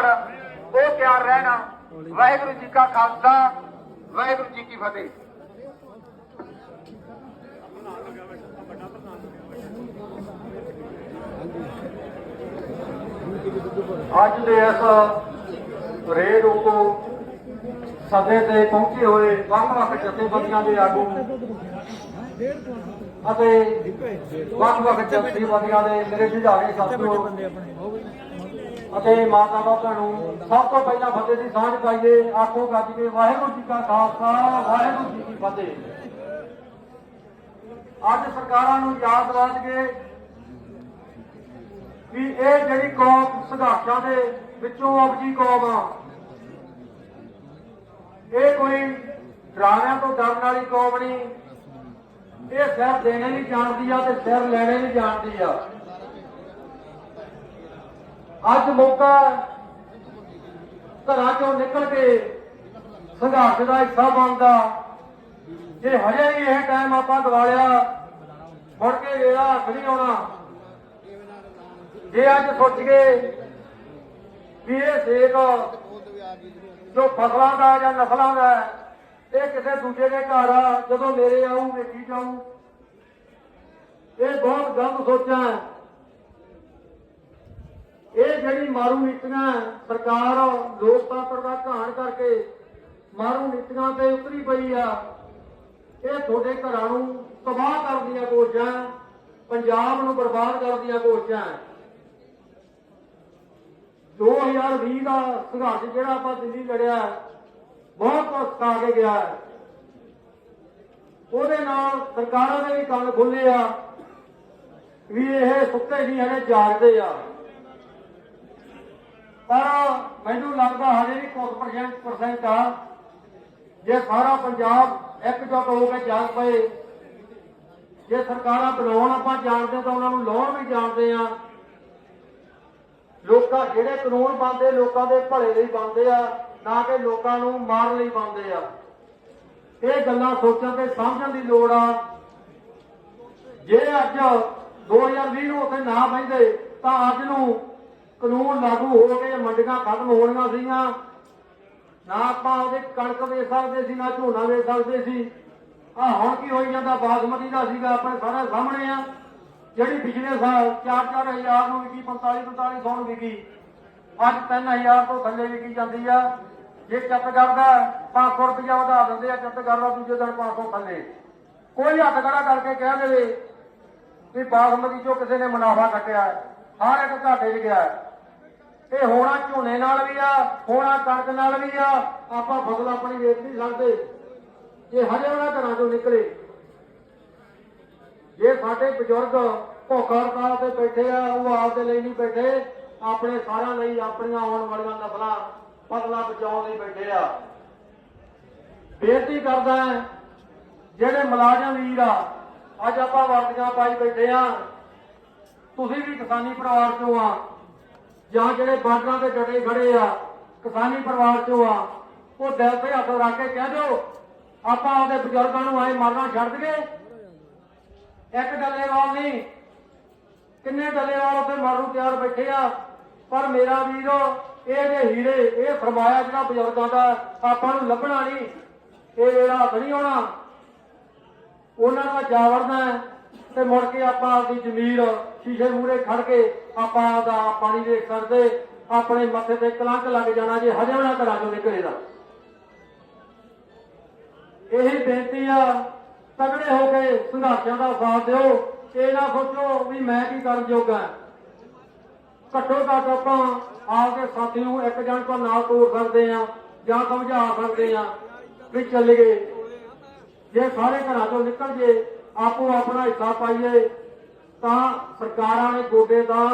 ਘੜ ਉਹ ਤਿਆਰ ਰਹਿਣਾ। ਵਾਹਿਗੁਰੂ ਜੀ ਕਾ ਖਾਲਸਾ, ਵਾਹਿਗੁਰੂ ਜੀ ਕੀ ਫਤਿਹ। ਅੱਜ ਦੇ ਇਸ ਰੇਡ ਉਪੋ ਸਦੇ ਤੇ ਪਹੁੰਚੇ ਹੋਏ ਵੱਖ-ਵੱਖ ਜਥੇਬੰਦੀਆਂ ਦੇ ਆਗੂ ਅਤੇ ਵੱਖ-ਵੱਖ ਜਥੇਬੰਦੀਆਂ ਦੇ ਮੇਰੇ ਜੁਝਾਰੇ ਸਾਥੀਓ ਅਤੇ ਮਾਤਾ ਬਾਪਾ ਨੂੰ ਸਭ ਤੋਂ ਪਹਿਲਾਂ ਫਤਿਹ ਦੀ ਸਾਂਝ ਪਾਈਏ, ਆਖੋ ਗੱਜ ਕੇ, ਵਾਹਿਗੁਰੂ ਜੀ ਕਾ ਖਾਲਸਾ, ਵਾਹਿਗੁਰੂ ਜੀ ਕੀ ਫਤਿਹ। ਅੱਜ ਸਰਕਾਰਾਂ ਨੂੰ ਯਾਦ ਦਿਵਾ ਕੇ ਵੀ ਇਹ ਜਿਹੜੀ ਕੌਮ ਸੰਘਰਸ਼ਾਂ ਦੇ ਵਿੱਚੋਂ ਅਬਜੀ ਕੌਮ ਆ, ਇਹ ਕੋਈ ਡਰਾਵਿਆਂ ਤੋਂ ਡਰਨ ਵਾਲੀ ਕੌਮ ਨਹੀਂ। ਇਹ ਸਿਰ ਦੇਣੇ ਨਹੀਂ ਜਾਣਦੀ ਆ ਤੇ ਸਿਰ ਲੈਣੇ ਨਹੀਂ ਜਾਣਦੀ ਆ। ਅੱਜ ਮੌਕਾ ਘਰਾਂ ਚੋਂ ਨਿਕਲ ਕੇ ਸੰਘਰਸ਼ ਦਾ ਹਿੱਸਾ ਬਣਦਾ। ਜੇ ਹਜੇ ਵੀ ਇਹ ਟਾਈਮ ਆਪਾਂ ਗਵਾਲਿਆ, ਮੁੜ ਕੇ ਵੇਲਾ ਹੱਥ ਨਹੀਂ ਆਉਣਾ। ਜੇ ਅੱਜ ਸੋਚ ਗਏ ਵੀ ਇਹ ਸੇਕ ਜੋ ਫਸਲਾਂ ਦਾ ਜਾਂ ਨਸਲਾਂ ਦਾ ਇਹ ਕਿਸੇ ਦੂਜੇ ਦੇ ਘਰ ਆ, ਜਦੋਂ ਮੇਰੇ ਆਊ ਵੇਖੀ ਜਾਊ ਇਹ ਬਹੁਤ ਗਲਤ ਸੋਚਾਂ ਇਹ ਜਿਹੜੀ ਮਾਰੂ ਨੀਤੀਆਂ ਸਰਕਾਰ ਲੋਕਤੰਤਰ ਦਾ ਘਾਣ ਕਰਕੇ ਮਾਰੂ ਨੀਤੀਆਂ ਤੇ ਉਤਰੀ ਪਈ ਆ, ਇਹ ਤੁਹਾਡੇ ਘਰਾਂ ਨੂੰ ਤਬਾਹ ਕਰਨ ਦੀਆਂ ਕੋਸ਼ਿਸ਼ਾਂ, ਪੰਜਾਬ ਨੂੰ ਬਰਬਾਦ ਕਰਨ ਦੀਆਂ ਕੋਸ਼ਿਸ਼ਾਂ। ਹੈ 2020 ਦਾ ਸੰਘਰਸ਼ ਜਿਹੜਾ ਆਪਾਂ ਦਿੱਲੀ ਲੜਿਆ, ਬਹੁਤ ਕੁਝ ਸਿਖਾ ਕੇ ਗਿਆ। ਹੈ ਉਹਦੇ ਨਾਲ ਸਰਕਾਰਾਂ ਦੇ ਵੀ ਕੰਨ ਖੁੱਲੇ ਆ ਵੀ ਇਹ ਸੁੱਤੇ ਨਹੀਂ ਹਲੇ ਜਾਗਦੇ ਆ। ਪਰ ਮੈਨੂੰ ਲੱਗਦਾ ਹਜੇ ਵੀ ਕੁਝ ਪਰਸੈਂਟ ਪਰਸੈਂਟ ਆ। ਜੇ ਸਾਰਾ ਪੰਜਾਬ ਇਕਜੁੱਟ ਹੋ ਕੇ ਜਾਗ ਪਏ, ਜੇ ਸਰਕਾਰਾਂ ਬਣਾਉਣ ਆਪਾਂ ਜਾਣਦੇ ਤਾਂ ਉਹਨਾਂ ਨੂੰ ਲਾਉਣ ਵੀ ਜਾਣਦੇ ਆ। ਲੋਕਾਂ ਜਿਹੜੇ ਕਾਨੂੰਨ ਬਣਦੇ, ਲੋਕਾਂ ਦੇ ਭਲੇ ਲਈ ਬਣਦੇ ਆ, ਨਾ ਕਿ ਲੋਕਾਂ ਨੂੰ ਮਾਰਨ ਲਈ ਬਣਦੇ ਆ। ਇਹ ਗੱਲਾਂ ਸੋਚਣ ਤੇ ਸਮਝਣ ਦੀ ਲੋੜ ਆ। ਜੇ ਅੱਜ 2020 ਨੂੰ ਉੱਥੇ ਨਾ ਬੈਠੇ ਤਾਂ ਅੱਜ ਨੂੰ ਕਾਨੂੰਨ ਲਾਗੂ ਹੋ ਕੇ ਮੰਡੀਆਂ ਖਤਮ ਹੋਣੀਆਂ ਸੀਗੀਆਂ। ਨਾ ਆਪਾਂ ਉਹਦੇ ਕਣਕ ਵੇਚ ਸਕਦੇ ਸੀ, ਨਾ ਝੋਨਾ ਵੇਚ ਸਕਦੇ ਸੀ। ਆ ਹੁਣ ਕੀ ਹੋਈ ਜਾਂਦਾ, ਬਾਸਮਤੀ ਦਾ ਸੀਗਾ ਆਪਣੇ ਸਾਰੇ ਸਾਹਮਣੇ ਆ। ਜਿਹੜੀ ਪਿਛਲੇ ਸਾਲ 4-4000 ਨੂੰ ਵਿਕੀ 45-4500 ਨੂੰ ਵਿਕੀ, ਅੱਜ 3000 ਤੋਂ ਥੱਲੇ ਵਿਕੀ ਜਾਂਦੀ ਆ। ਜੇ ਚੱਤ ਕਰਦਾ 500 ਰੁਪਇਆ ਵਧਾ ਦਿੰਦੇ ਆ ਚੱਤ ਕਰਦਾ ਦੂਜੇ ਦਿਨ 500 ਥੱਲੇ। ਕੋਈ ਹੱਥ ਖੜਾ ਕਰਕੇ ਕਹਿ ਦੇਵੇ ਵੀ ਬਾਸਮਤੀ ਚੋਂ ਕਿਸੇ ਨੇ ਮੁਨਾਫਾ ਕੱਟਿਆ, ਹਰ ਇੱਕ ਘਾਟੇ 'ਚ ਗਿਆ। ਇਹ ਹੋਣਾ ਝੋਨੇ ਨਾਲ ਵੀ ਆ, ਹੋਣਾ ਕਣਕ ਨਾਲ ਵੀ ਆ, ਆਪਾਂ ਫਸਲ ਆਪਣੀ ਵੇਚ ਨਹੀਂ ਸਕਦੇ। ਜੇ ਹਜੇ ਉਹਨਾਂ ਘਰਾਂ ਚੋਂ ਨਿਕਲੇ, ਜੇ ਸਾਡੇ ਬਜ਼ੁਰਗ ਭੁੱਖਾ ਹੜਤਾਲ ਤੇ ਬੈਠੇ ਆ, ਉਹ ਆਪਦੇ ਲਈ ਨਹੀਂ ਬੈਠੇ, ਆਪਣੇ ਸਾਰਿਆਂ ਲਈ ਆਪਣੀਆਂ ਆਉਣ ਵਾਲੀਆਂ ਨਸਲਾਂ ਫਸਲਾਂ ਬਚਾਉਣ ਲਈ ਬੈਠੇ ਆ। ਬੇਨਤੀ ਕਰਦਾ ਜਿਹੜੇ ਮੁਲਾਜ਼ਮ ਵੀਰ ਆ, ਅੱਜ ਆਪਾਂ ਵਰਦੀਆਂ ਪਾਈ ਬੈਠੇ ਆ, ਤੁਸੀਂ ਵੀ ਕਿਸਾਨੀ ਪਰਿਵਾਰ ਚੋਂ ਆ ਜਾਂ ਜਿਹੜੇ ਬਾਰਡਰਾਂ ਤੇ ਡਟੇ ਖੜੇ ਆ, ਕਿਸਾਨੀ ਪਰਿਵਾਰ ਚੋਂ ਆ, ਉਹ ਦਿਲ ਤੇ ਹੱਥ ਰੱਖ ਕੇ ਕਹਿ ਦਿਓ, ਆਪਾਂ ਆਪਦੇ ਬਜ਼ੁਰਗਾਂ ਨੂੰ ਆਏ ਮਾਰਨਾ ਛੱਡ ਦਈਏ। ਇੱਕ ਡੱਲੇਵਾਲ ਨਹੀਂ, ਕਿੰਨੇ ਡੱਲੇਵਾਲ ਉੱਥੇ ਮਾਰੂ ਤਿਆਰ ਬੈਠੇ ਆ, ਪਰ ਮੇਰਾ ਵੀਰੋ, ਇਹ ਜੇ ਹੀਰੇ, ਇਹ ਫਰਮਾਇਆ ਜਿਹੜਾ ਬਜ਼ੁਰਗਾਂ ਦਾ ਆਪਾਂ ਨੂੰ ਲੱਭਣਾ ਨਹੀਂ, ਇਹ ਵੇਲਾ ਹੱਥ ਨਹੀਂ ਆਉਣਾ। ਉਹਨਾਂ ਦਾ ਜਾ ਤੇ ਮੁੜ ਕੇ ਆਪਾਂ ਆਪਦੀ ਜ਼ਮੀਰ ਸ਼ੀਸ਼ੇ ਮੂਹਰੇ ਖੜ ਕੇ ਆਪਾਂ ਆਪਦਾ ਪਾਣੀ ਦੇਖ ਸਕਦੇ, ਆਪਣੇ ਮੱਥੇ ਤੇ ਕਲੰਕ ਲੱਗ ਜਾਣਾ ਜੇ ਹਜੇ ਉਹਨਾਂ ਘਰਾਂ ਚੋਂ ਨਿਕਲੇ ਦਾ ਇਹੀ ਬੇਨਤੀ ਆ ਤਗੜੇ ਹੋ ਕੇ ਸੰਘਰਸ਼ਾਂ ਦਾ ਸਾਥ ਦਿਓ, ਇਹ ਨਾ ਸੋਚੋ ਵੀ ਮੈਂ ਕੀ ਕਰਨ ਜੋਗਾ ਘੱਟੋ ਘੱਟ ਆਪਾਂ ਆਪਦੇ ਸਾਥੀ ਨੂੰ ਇੱਕ ਜਣ ਤੋਂ ਨਾਲ ਤੋੜ ਸਕਦੇ ਆ ਜਾਂ ਸਮਝਾ ਸਕਦੇ ਆ ਵੀ ਚੱਲ ਗਏ। ਜੇ ਸਾਰੇ ਘਰਾਂ ਤੋਂ ਨਿਕਲ ਜੇ ਆਪੋ ਆਪਣਾ ਹਿੱਸਾ ਪਾਈਏ, ਤਾਂ ਸਰਕਾਰਾਂ ਨੇ ਗੋਡੇ ਦਾ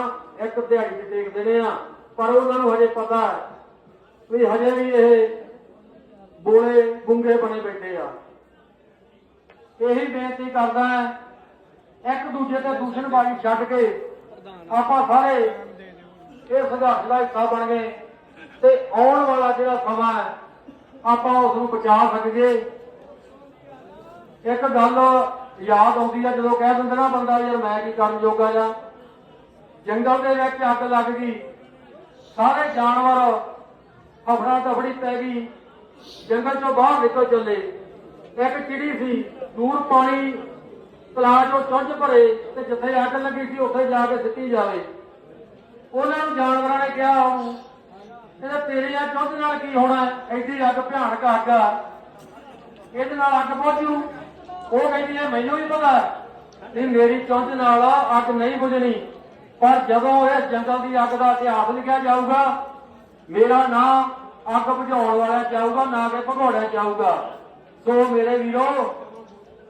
ਇੱਕ ਦਿਹਾੜੀ ਤੇ ਟੇਕ ਦੇਣੇ ਆ। ਪਰ ਉਹਨਾਂ ਨੂੰ ਹਜੇ ਪਤਾ ਹੈ ਵੀ ਹਜੇ ਵੀ ਇਹ ਬੋਲੇ ਗੁੰਗੇ ਬਣੇ ਬੈਠੇ ਆ। ਇਹੀ ਬੇਨਤੀ ਕਰਦਾ ਹੈ, ਇੱਕ ਦੂਜੇ ਤੇ ਦੂਸ਼ਣਬਾਜ਼ੀ ਛੱਡ ਕੇ ਆਪਾਂ ਸਾਰੇ ਇਹ ਸੰਘਰਸ਼ ਦਾ ਹਿੱਸਾ ਬਣ ਗਏ ਤੇ ਆਉਣ ਵਾਲਾ ਜਿਹੜਾ ਸਮਾਂ ਹੈ, ਆਪਾਂ ਉਸ ਨੂੰ ਬਚਾ ਸਕੀਏ। ਇੱਕ ਗੱਲ ਯਾਦ ਆਉਂਦੀ ਆ ਜਦੋਂ ਕਹਿ ਦਿੰਦਾ ਨਾ ਬੰਦਾ ਯਾਰ ਮੈਂ ਕੀ ਕਰਨ ਜੋਗਾ ਜਾਂ। ਜੰਗਲ ਦੇ ਵਿੱਚ ਅੱਗ ਲੱਗ ਗਈ। ਸਾਰੇ ਜਾਨਵਰ ਹਫੜਾ ਦਫੜੀ ਪੈ ਗਈ। ਜੰਗਲ ਚੋਂ ਬਾਹਰ ਨਿਕਲ ਚੱਲੇ। ਇੱਕ ਚਿੜੀ ਸੀ ਦੂਰ ਪਾਣੀ ਤਲਾਅ ਚੋਂ ਚੁੰਝ ਭਰੇ ਤੇ ਜਿੱਥੇ ਅੱਗ ਲੱਗੀ ਸੀ ਉੱਥੇ ਜਾ ਕੇ ਸਿੱਟੀ ਜਾਵੇ। ਉਹਨਾਂ ਨੂੰ ਜਾਨਵਰਾਂ ਨੇ ਕਿਹਾ ਉਹਨੂੰ ਇਹਦਾ ਤੇਰੀਆਂ ਚੁੰਝ ਨਾਲ ਕੀ ਹੋਣਾ? ਹੈ? ਐਡੀ ਅੱਗ ਭਿਆਨਕ ਅੱਗ ਆ। ਇਹਦੇ ਨਾਲ ਅੱਗ ਪਹੁੰਚੂ ਉਹ ਕਹਿੰਦੀ ਹੈ ਮੈਨੂੰ ਵੀ ਪਤਾ ਕਿ ਮੇਰੀ ਚੁੰਝ ਨਾਲ ਅੱਗ ਨਹੀਂ ਬੁਝਣੀ। ਪਰ ਜਦੋਂ ਇਸ ਜੰਗਲ ਦੀ ਅੱਗ ਦਾ ਇਤਿਹਾਸ ਲਿਖਿਆ ਜਾਊਗਾ, ਮੇਰਾ ਨਾਮ ਅੱਗ ਬੁਝਾਉਣ ਵਾਲਾ ਜਾਊਗਾ, ਨਾ ਕਿ ਭਗੌੜਿਆ ਜਾਊਗਾ। ਸੋ ਮੇਰੇ ਵੀਰੋ,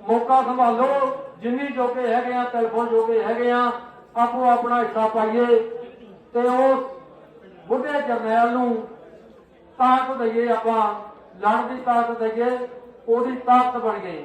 ਮੌਕਾ ਸੰਭਾਲੋ। ਜਿੰਨੀ ਜੋਗੇ ਹੈਗੇ ਆ ਟੈਲੀਫੋਨ ਜੋਗੇ ਹੈਗੇ ਆ, ਆਪੋ ਆਪਣਾ ਹਿੱਸਾ ਪਾਈਏ ਤੇ ਉਸ ਬੁੱਢੇ ਜਰਨੈਲ ਨੂੰ ਤਾਕਤ ਦਈਏ ਆਪਾਂ, ਲੜਨ ਦੀ ਤਾਕਤ ਦਈਏ, ਉਹਦੀ ਤਾਕਤ ਬਣ ਗਈ।